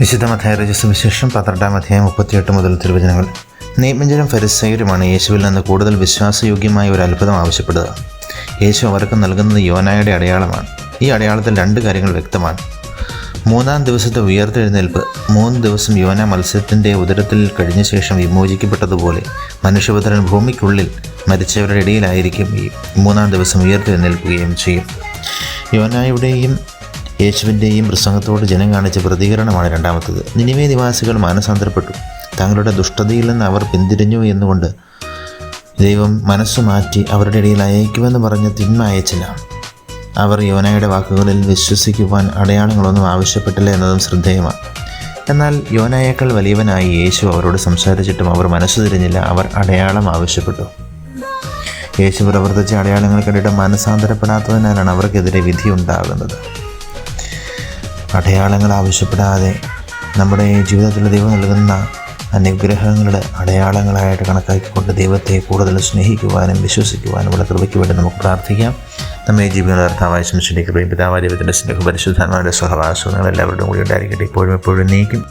വിശുദ്ധ മഥായ സുവിശേഷം പന്ത്രണ്ടാം അധ്യായം മുപ്പത്തിയെട്ട് മുതൽ തിരുവചനങ്ങൾ. നിയമഞ്ചരും ഫരിസൈരുമാണ് യേശുവിൽ നിന്ന് കൂടുതൽ വിശ്വാസയോഗ്യമായ ഒരു അത്ഭുതം ആവശ്യപ്പെടുക യേശു അവർക്ക് നൽകുന്നത് യോനായുടെ അടയാളമാണ്. ഈ അടയാളത്തിൽ രണ്ട് കാര്യങ്ങൾ വ്യക്തമാണ്. മൂന്നാം ദിവസത്തെ ഉയർത്തെഴുന്നേൽപ്പ് മൂന്ന് ദിവസം യോന മത്സ്യത്തിന്റെ ഉദരത്തിൽ കഴിഞ്ഞ ശേഷം വിമോചിക്കപ്പെട്ടതുപോലെ മനുഷ്യപുത്രൻ ഭൂമിക്കുള്ളിൽ മരിച്ചവരുടെ ഇടയിലായിരിക്കും ഈ മൂന്നാം ദിവസം ഉയർത്തെഴുന്നേൽക്കുകയും ചെയ്യും. യോനായുടെയും യേശുവിന്റെയും പ്രസംഗത്തോട് ജനം കാണിച്ച പ്രതികരണമാണ് രണ്ടാമത്തത്. നിനിമേ നിവാസികൾ മാനസാന്തരപ്പെട്ടു. തങ്ങളുടെ ദുഷ്ടതയിൽ നിന്ന് അവർ പിന്തിരിഞ്ഞു എന്നുകൊണ്ട് ദൈവം മനസ്സു മാറ്റി അവരുടെ ഇടയിൽ അയക്കുമെന്ന് പറഞ്ഞ് തിന്മ അയച്ചില്ല. അവർ യോനയുടെ വാക്കുകളിൽ വിശ്വസിക്കുവാൻ അടയാളങ്ങളൊന്നും ആവശ്യപ്പെട്ടില്ല എന്നതും ശ്രദ്ധേയമാണ്. എന്നാൽ യോനയേക്കാൾ വലിയവനായി യേശു അവരോട് സംസാരിച്ചിട്ടും അവർ മനസ്സു തിരിഞ്ഞില്ല അവർ അടയാളം ആവശ്യപ്പെട്ടു. യേശു പ്രവർത്തിച്ച അടയാളങ്ങൾ കണ്ടിട്ട് മനസ്സാന്തരപ്പെടാത്തതിനാലാണ് അവർക്കെതിരെ വിധി ഉണ്ടാകുന്നത്. അടയാളങ്ങൾ ആവശ്യപ്പെടാതെ നമ്മുടെ ജീവിതത്തിൽ ദൈവം നൽകുന്ന അനുഗ്രഹങ്ങളുടെ അടയാളങ്ങളായിട്ട് കണക്കാക്കിക്കൊണ്ട് ദൈവത്തെ കൂടുതൽ സ്നേഹിക്കുവാനും വിശ്വസിക്കുവാനുമുള്ള കൃപയ്ക്ക് വേണ്ടി നമുക്ക് പ്രാർത്ഥിക്കാം. നമ്മെ ജീവിക്കുന്ന കർത്താവായ കൃപയും പിതാവായ ദൈവത്തിന്റെ സ്നേഹം പരിശുദ്ധാത്മാവിന്റെ സഹവാസവും എല്ലാവരുടെയും കൂടി ഉണ്ടായിരിക്കട്ടെ. ഇപ്പോഴും എപ്പോഴും നീക്കും